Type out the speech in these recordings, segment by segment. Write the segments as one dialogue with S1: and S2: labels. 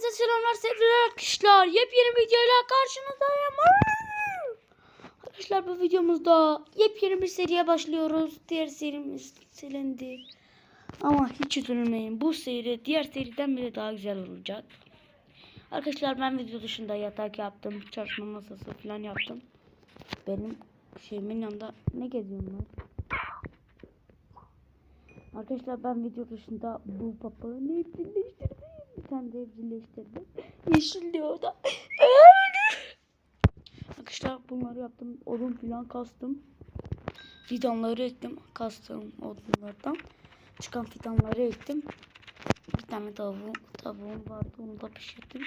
S1: Size selamlar sevgili arkadaşlar. Yepyeni videoyla karşınızdayım. Arkadaşlar bu videomuzda yepyeni bir seriye başlıyoruz. Diğer serimiz silindi. Ama hiç üzülmeyin. Bu seri diğer seriden bile daha güzel olacak. Arkadaşlar ben video dışında yatak yaptım. Çalışma masası falan yaptım. Benim şeyimin yanında ne geziyorum ben? Arkadaşlar ben video dışında bu papağanı evcilleştirdim. Bir tane evcilleştirdim. Yeşil diyor da. Arkadaşlar bunları yaptım. Odun falan kastım. Fidanları ektim. Kastım odunlardan. Çıkan fidanları ektim. Bir tane tavuğum, tavuğum vardı. Onu da pişirdim.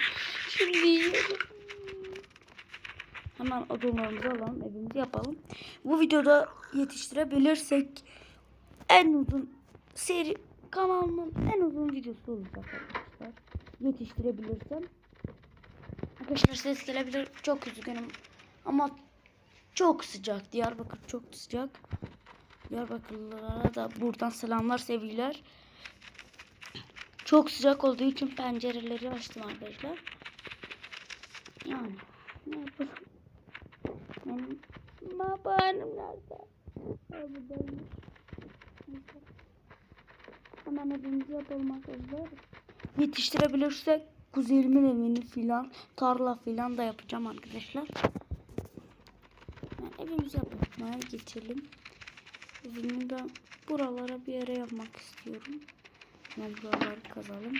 S1: Şimdi yiyorum. Hemen odunlarımızı alalım. Evimizi yapalım. Bu videoda yetiştirebilirsek en uzun seri kanalımın en uzun videosu olacak arkadaşlar. Yetiştirebilirsem. Arkadaşlar ses gelebilir. Çok üzgünüm. Ama çok sıcak. Diyarbakır çok sıcak. Diyarbakırlılara da buradan selamlar sevgiler. Çok sıcak olduğu için pencereleri açtım arkadaşlar. Yani ne yapalım? Benim babaannem nerede? Neyse. Hemen evimizi yapalım arkadaşlar. Yetiştirebilirsek kuzenimin evini filan, tarla filan da yapacağım arkadaşlar. Yani evimizi yapmaya geçelim. Evimi ben buralara bir yere yapmak istiyorum. Hemen buraları kazalım.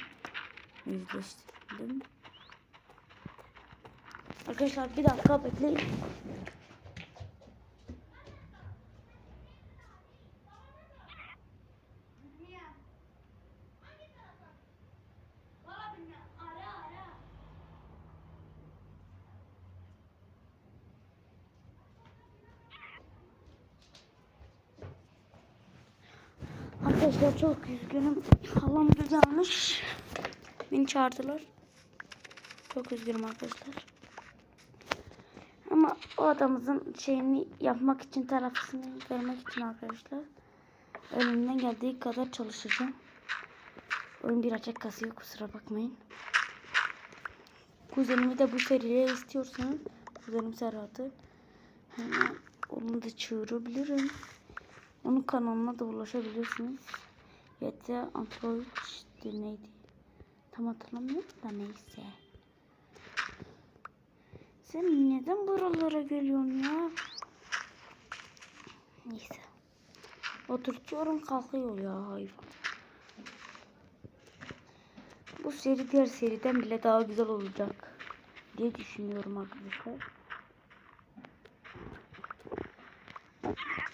S1: Yüzleştirdim. Arkadaşlar bir dakika bekleyin. Arkadaşlar çok üzgünüm. Halam güzelmiş. Beni çağırdılar. Çok üzgünüm arkadaşlar. Ama o adamımızın şeyini yapmak için tarafını vermek için arkadaşlar. Elimden geldiği kadar çalışacağım. Oyun birazcık kasıyor kusura bakmayın. Kuzenimi de bu seriye istiyorsanız kuzenim Serhat'ı hemen onu da çağırabilirim. Onun kanalına da ulaşabilirsiniz. GTA Android neydi? Tam hatırlamıyorum da neyse. Sen neden buralara geliyorsun ya? Neyse. Oturtuyorum kalkıyor ya hayvan. Bu seri diğer seriden bile daha güzel olacak diye düşünüyorum arkadaşlar.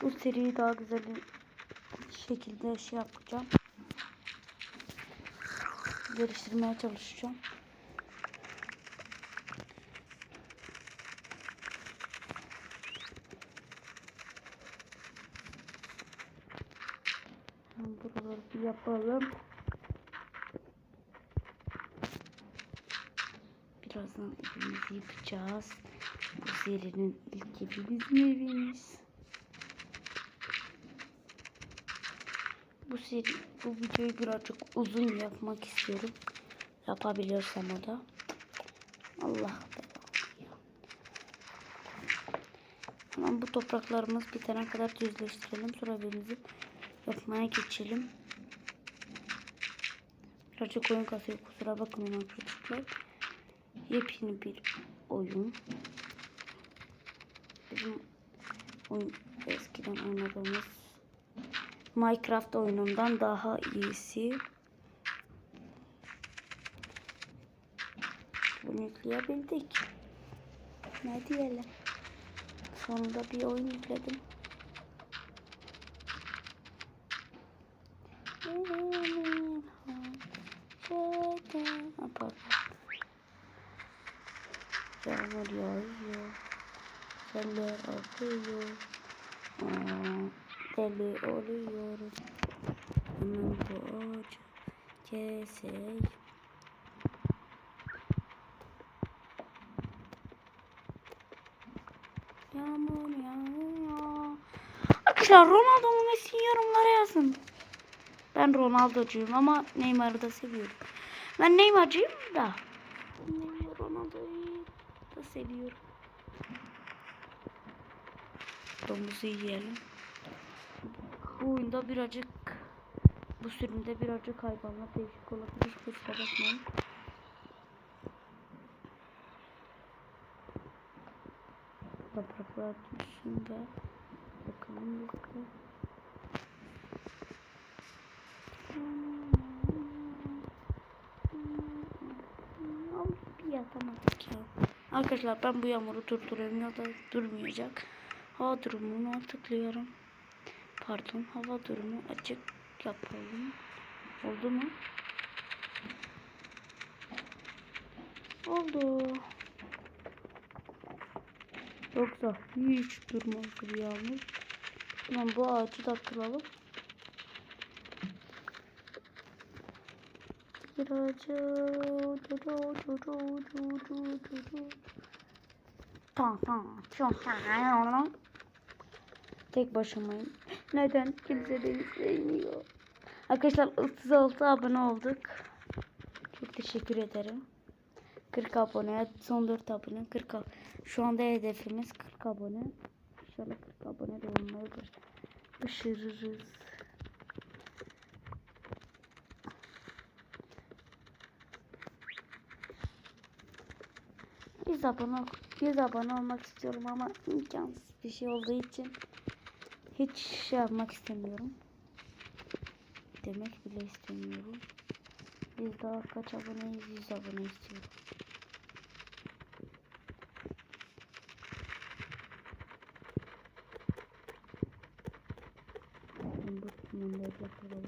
S1: Bu seriyi daha güzel şekilde şey yapacağım. Geliştirmeye çalışacağım. Buraları bir yapalım. Birazdan evimizi yapacağız. Bu serinin ilk evi bizim evimiz. Bu seri, bu videoyu birazcık uzun yapmak istiyorum. Yapabiliyorsam o da. Allah. Hemen bu topraklarımız bitene kadar düzleştirelim. Sonra evimizi yapmaya geçelim. Birazcık oyun kasıyor kusura bakmayın arkadaşlar. Yepyeni bir oyun. Bizim oyun eskiden oynadığımız Minecraft oyunundan daha iyisi. Bunu yükleyebildik. Ne diyelim. Sonunda bir oyun yükledim. Pardon. Yağmur yağıyor. Seller akıyor. Aa, deli oluyorum. Hemen bu ağacı keseyim. Yağmur yağıyor. Arkadaşlar Ronaldo mu Messi yorumlara yazın. Ben Ronaldo'cuyum ama Neymar'ı da seviyorum. Ben Neymar'cıyım da Ronaldo'yu da seviyorum. Domuzu yiyelim. Bu oyunda birazcık bu sürümde birazcık hayvanlar değişik olabilir. Kusura bakmayın. Yapraklar düşsün ve bakalım biz de. Ya. Arkadaşlar ben bu yağmuru durduruyorum ya da durmayacak. Hava durumunu tıklıyorum. Pardon hava durumu açık yapalım. Oldu mu? Oldu. Yoksa hiç durmaz yağmur. Tamam bu ağacı da kıralım. Bir ağacı. Tek başımayım. Neden? Kimse beni sevmiyor. Arkadaşlar 36 abone olduk. Çok teşekkür ederim. 40 abone. Son 4 abone. 40 ab- Şu anda hedefimiz 40 abone. İnşallah 40 abone de olmayı baş- başarırız. Yüz abone, 100 abone olmak istiyorum ama imkansız bir şey olduğu için hiç şey yapmak istemiyorum. Demek bile istemiyorum. Biz daha kaç aboneyiz? 100 abone istiyorum. Şimdi bu kumanda yapalım.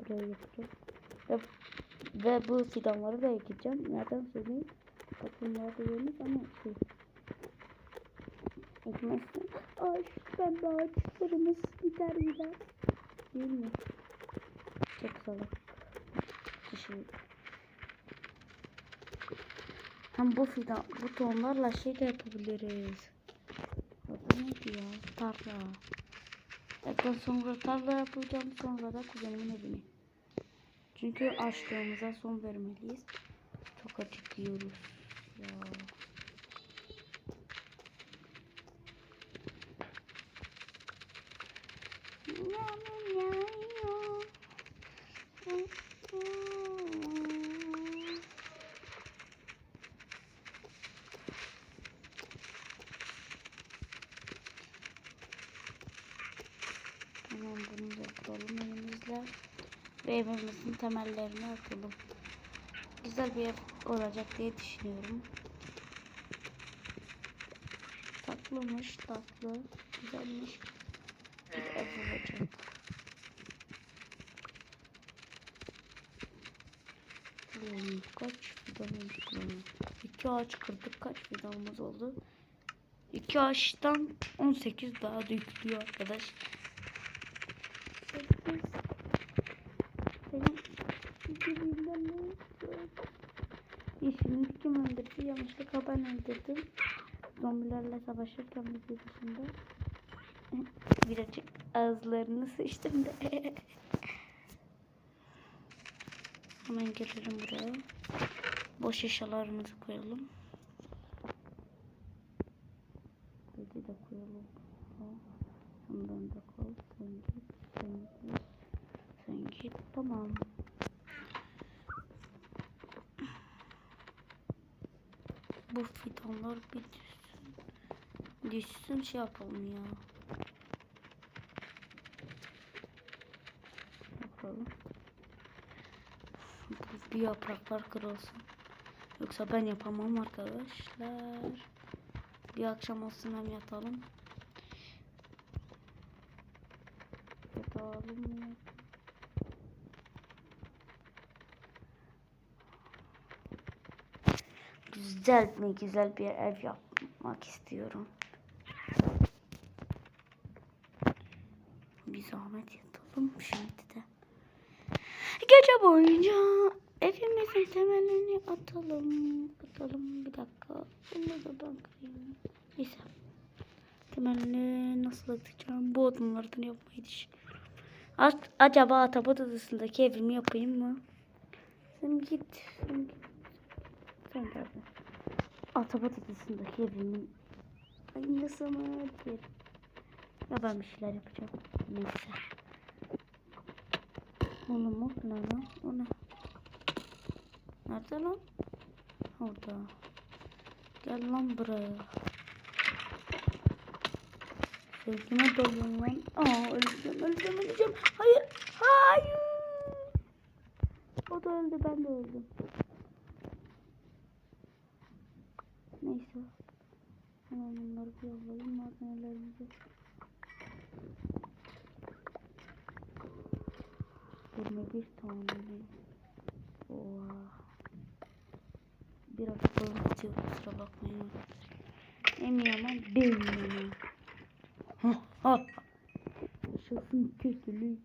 S1: Buraya yapacağım. Ve, ve bu fidanları da ekeceğim. Nereden söyleyeyim? Kapımları da yeriz ama şey. Ekmezsen. Ay ben de ağaçlarımız biter gider. Değil mi? Çok salak. Kişi. Hem bu fidan, bu tohumlarla şey de yapabiliriz. Adı neydi ya? Tarla. Ben sonra tarla yapacağım. Sonra da kuzenimin evine. Çünkü açlığımıza son vermeliyiz. Çok acıkıyoruz. Ya. Tamam bunu da yapalım elimizle. Ve evimizin temellerini atalım. Güzel bir ev olacak diye düşünüyorum. Tatlımış tatlı. Güzelmiş. Bir ev olacak. Kaç fidanımız oldu? İki ağaç kırdık. Kaç fidanımız oldu? İki ağaçtan 18 daha dökülüyor arkadaş. Sekiz. Benim birbirinden ne? Yeşilini kim öldürdü? Yanlışlıkla ben öldürdüm. Zombilerle savaşırken video dışında. Birazcık ağızlarını sıçtım da. Hemen gelelim buraya. Boş eşyalarımızı koyalım. Dedi de koyalım. Bundan da koy. Sen git. Sen git. Sen git. Tamam. Bu fidanlar bir düşsün. Düşsün şey yapalım ya. Bakalım. Bu bir yapraklar kırılsın. Yoksa ben yapamam arkadaşlar. Bir akşam olsun hem yatalım. Yatalım mı? Güzel mi güzel bir ev yapmak istiyorum. Bir zahmet yatalım şimdi de. Gece boyunca evimizin temelini atalım. Atalım bir dakika. Bunu da ben kırayım. Neyse. Temelini nasıl atacağım? Bu adımlardan yapmayı düşünüyorum. Acaba Atabot Adası'ndaki evrimi yapayım mı? Sen git. Sen git. Sen de abi. Atabot Adası'ndaki evrimin aynısı mı. Ya ben bir şeyler yapacağım. Neyse. Onu mu? Ne lan? O ne? Nerede lan? Orada. Gel lan buraya. Sevgime doluyorum lan. Aa öleceğim öleceğim öleceğim. Hayır. Hayır. O da öldü ben de öldüm. Neyse. Bir alayım. Malzemelerimizi. Yirmi bir tane. Oha. Biraz kalın tutuyor kusura bakmayın. En yaman benim yaman. Ha ha. Yaşasın kötülük.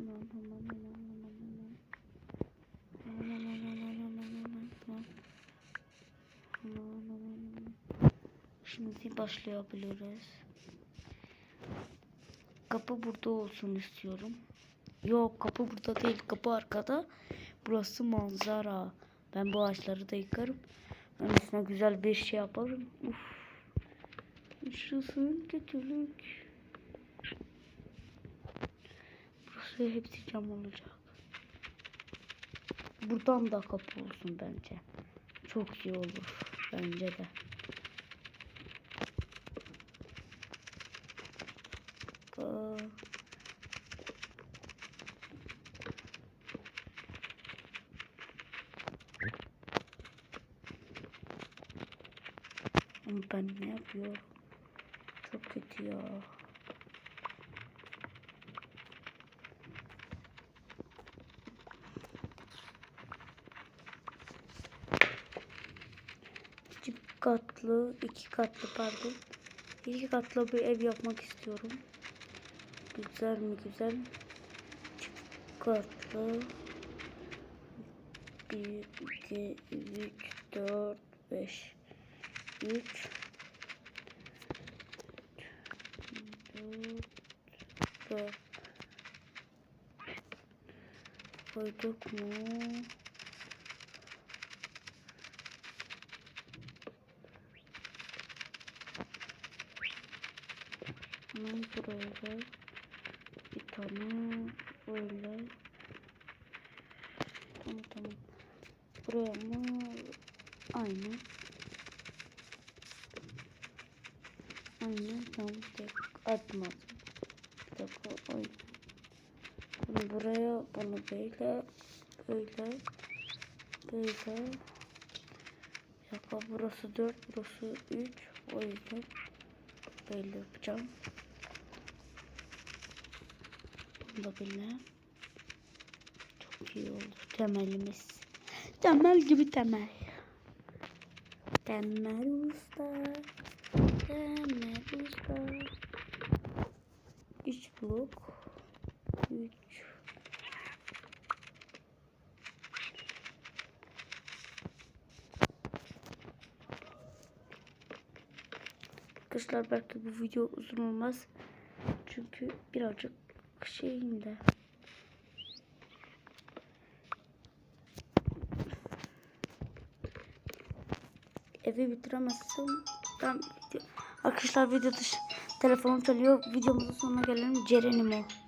S1: Lan, lan, başlayabiliriz. Kapı burada olsun istiyorum. Yok kapı burada değil. Kapı arkada. Burası manzara. Ben bu ağaçları da yıkarım. Öylesine güzel bir şey yaparım. Uf. Yaşasın kötülük. Burası hepsi cam olacak. Buradan da kapı olsun bence. Çok iyi olur. Bence de. Aa. Ama ben ne yapıyorum? Çok kötü ya. Çift katlı, iki katlı pardon. İki katlı bir ev yapmak istiyorum. Güzel mi güzel? Çift katlı. 1, 2, 3, 4, 5. 3 4 koyduk mu? Hemen buraya da bir tane böyle. Tamam tamam. Buraya mı? Aynı Aynen tamam tek atmadım. Bir dakika. Bunu buraya bunu böyle böyle böyle. Dakika burası 4 burası 3 o yüzden böyle yapacağım. Bunu da böyle. Çok iyi oldu temelimiz. Temel gibi temel. Temel usta. Usta. 3 blok. 3 Arkadaşlar belki bu video uzun olmaz. Çünkü birazcık şeyinde. Evi bitiremezsem ben Arkadaşlar video dışı telefonum çalıyor. Videomuzun sonuna gelelim. Ceren'im o.